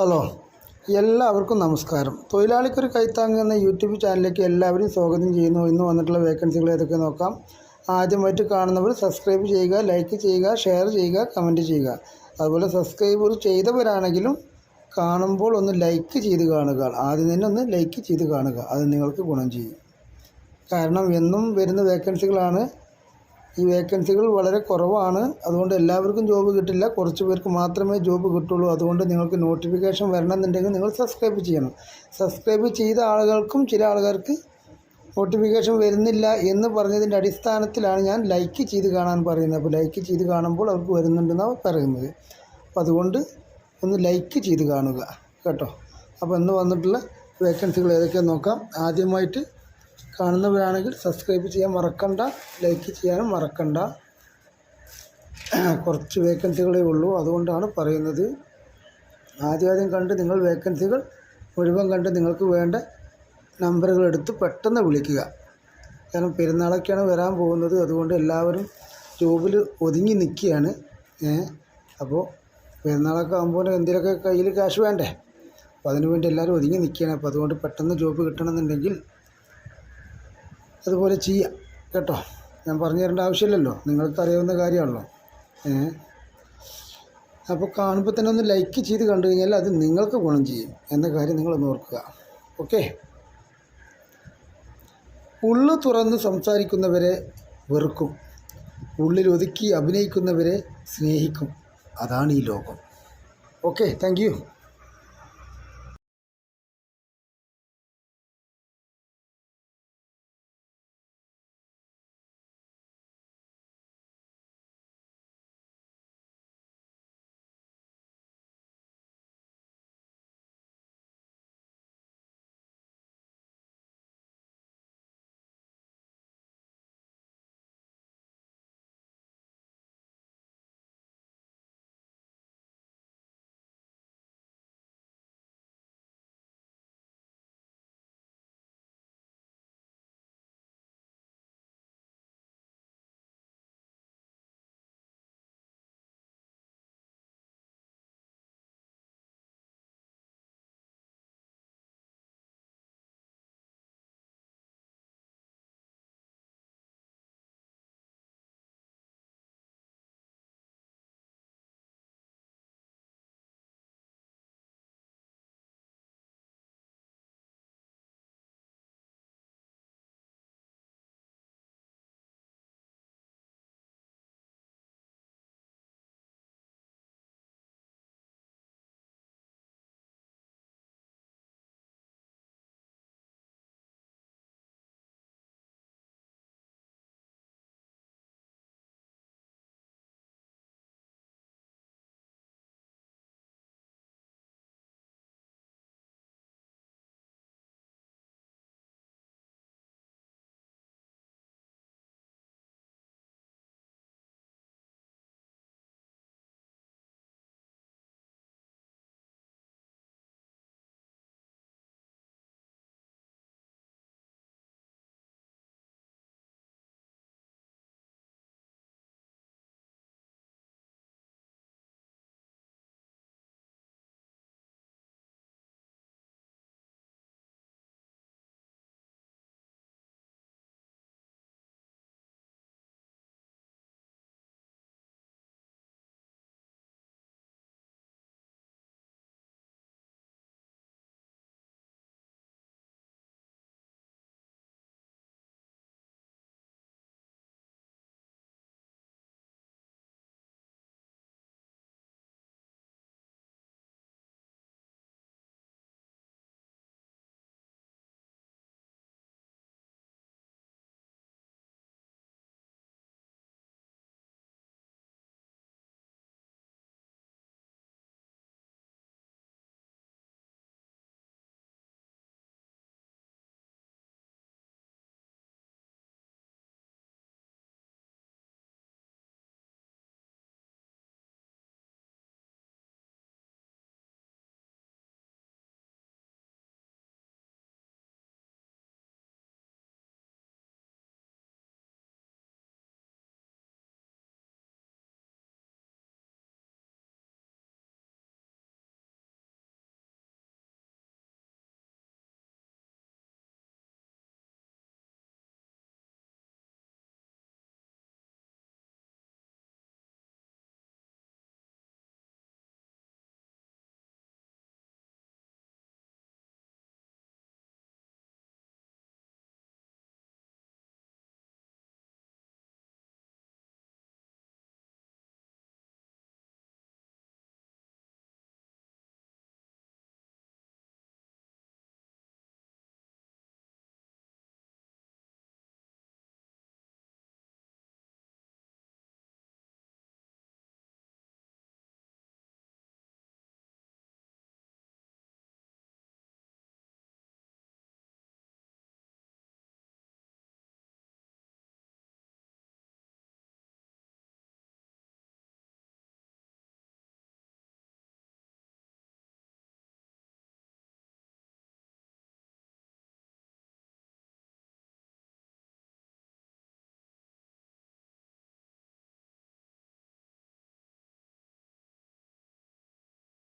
Hello. എല്ലാവർക്കും നമസ്കാരം. തൊഴിലാളിക്കൊരു കൈത്താങ് എന്ന യൂട്യൂബ് ചാനലിലേക്ക് എല്ലാവരും സ്വാഗതം ചെയ്യുന്നു. ഇന്ന് വന്നിട്ടുള്ള വേക്കൻസികൾ ഏതൊക്കെ നോക്കാം. ആദ്യമായിട്ട് കാണുന്നവർ സബ്സ്ക്രൈബ് ചെയ്യുക ലൈക്ക് ചെയ്യുക ഷെയർ ചെയ്യുക കമന്റ് ചെയ്യുക. അതുപോലെ സബ്സ്ക്രൈബ് ചെയ്തവരാണെങ്കിലും കാണുമ്പോൾ ഒന്ന് ലൈക്ക് ചെയ്ത് കാണുക. ആദ്യം തന്നെ ഒന്ന് ലൈക്ക് ചെയ്ത് കാണുക. അത് നിങ്ങൾക്ക് ഗുണം ചെയ്യും. കാരണം എന്നും വരുന്ന വേക്കൻസികളാണ് ഈ വേക്കൻസികൾ വളരെ കുറവാണ്. അതുകൊണ്ട് എല്ലാവർക്കും ജോബ് കിട്ടില്ല. കുറച്ച് പേർക്ക് മാത്രമേ ജോബ് കിട്ടുള്ളൂ. അതുകൊണ്ട് നിങ്ങൾക്ക് നോട്ടിഫിക്കേഷൻ വരണമെന്നുണ്ടെങ്കിൽ നിങ്ങൾ സബ്സ്ക്രൈബ് ചെയ്യണം. സബ്സ്ക്രൈബ് ചെയ്ത ആളുകൾക്കും ചില ആൾക്കാർക്ക് നോട്ടിഫിക്കേഷൻ വരുന്നില്ല എന്ന് പറഞ്ഞതിന്റെ അടിസ്ഥാനത്തിലാണ് ഞാൻ ലൈക്ക് ചെയ്ത് കാണാൻ പറയുന്നത്. അപ്പോൾ ലൈക്ക് ചെയ്ത് കാണുമ്പോൾ അവർക്ക് വരുന്നുണ്ടെന്നാണ് പറയുന്നത്. അപ്പോൾ അതുകൊണ്ട് ഒന്ന് ലൈക്ക് ചെയ്ത് കാണുക. കേട്ടോ? അപ്പോൾ ഇന്ന് വന്നിട്ടുള്ള വേക്കൻസികൾ ഏതൊക്കെയാണെന്ന് നോക്കാം. ആദ്യമായിട്ട് കാണുന്നവരാണെങ്കിൽ സബ്സ്ക്രൈബ് ചെയ്യാൻ മറക്കണ്ട ലൈക്ക് ചെയ്യാനും മറക്കണ്ട. കുറച്ച് വേക്കൻസികളേ ഉള്ളൂ. അതുകൊണ്ടാണ് പറയുന്നത്. ആദ്യം ആദ്യം കണ്ട് നിങ്ങൾ വേക്കൻസികൾ മുഴുവൻ കണ്ട് നിങ്ങൾക്ക് വേണ്ട നമ്പറുകൾ എടുത്ത് പെട്ടെന്ന് വിളിക്കുക. കാരണം പെരുന്നാളൊക്കെയാണ് വരാൻ പോകുന്നത്. അതുകൊണ്ട് എല്ലാവരും ജോബിൽ ഒതുങ്ങി നിൽക്കുകയാണ്. അപ്പോൾ പെരുന്നാളൊക്കെ ആകുമ്പോൾ എന്തെങ്കിലുമൊക്കെ കയ്യിൽ കാശ് വേണ്ടേ? അപ്പോൾ അതിനു വേണ്ടി എല്ലാവരും ഒതുങ്ങി നിൽക്കുകയാണ്. അപ്പോൾ അതുകൊണ്ട് പെട്ടെന്ന് ജോബ് കിട്ടണമെന്നുണ്ടെങ്കിൽ അതുപോലെ ചെയ്യാം. കേട്ടോ? ഞാൻ പറഞ്ഞു തരേണ്ട ആവശ്യമില്ലല്ലോ. നിങ്ങൾക്ക് അറിയാവുന്ന കാര്യമാണല്ലോ അപ്പോൾ കാണുമ്പോൾ തന്നെ ഒന്ന് ലൈക്ക് ചെയ്ത് കണ്ടു കഴിഞ്ഞാൽ അത് നിങ്ങൾക്ക് ഗുണം ചെയ്യും എന്ന കാര്യം നിങ്ങളൊന്ന് ഓർക്കുക. ഓക്കെ ഉള്ളു തുറന്ന് സംസാരിക്കുന്നവരെ വെറുക്കും. ഉള്ളിൽ ഒതുക്കി അഭിനയിക്കുന്നവരെ സ്നേഹിക്കും. അതാണ് ഈ ലോകം. Okay thank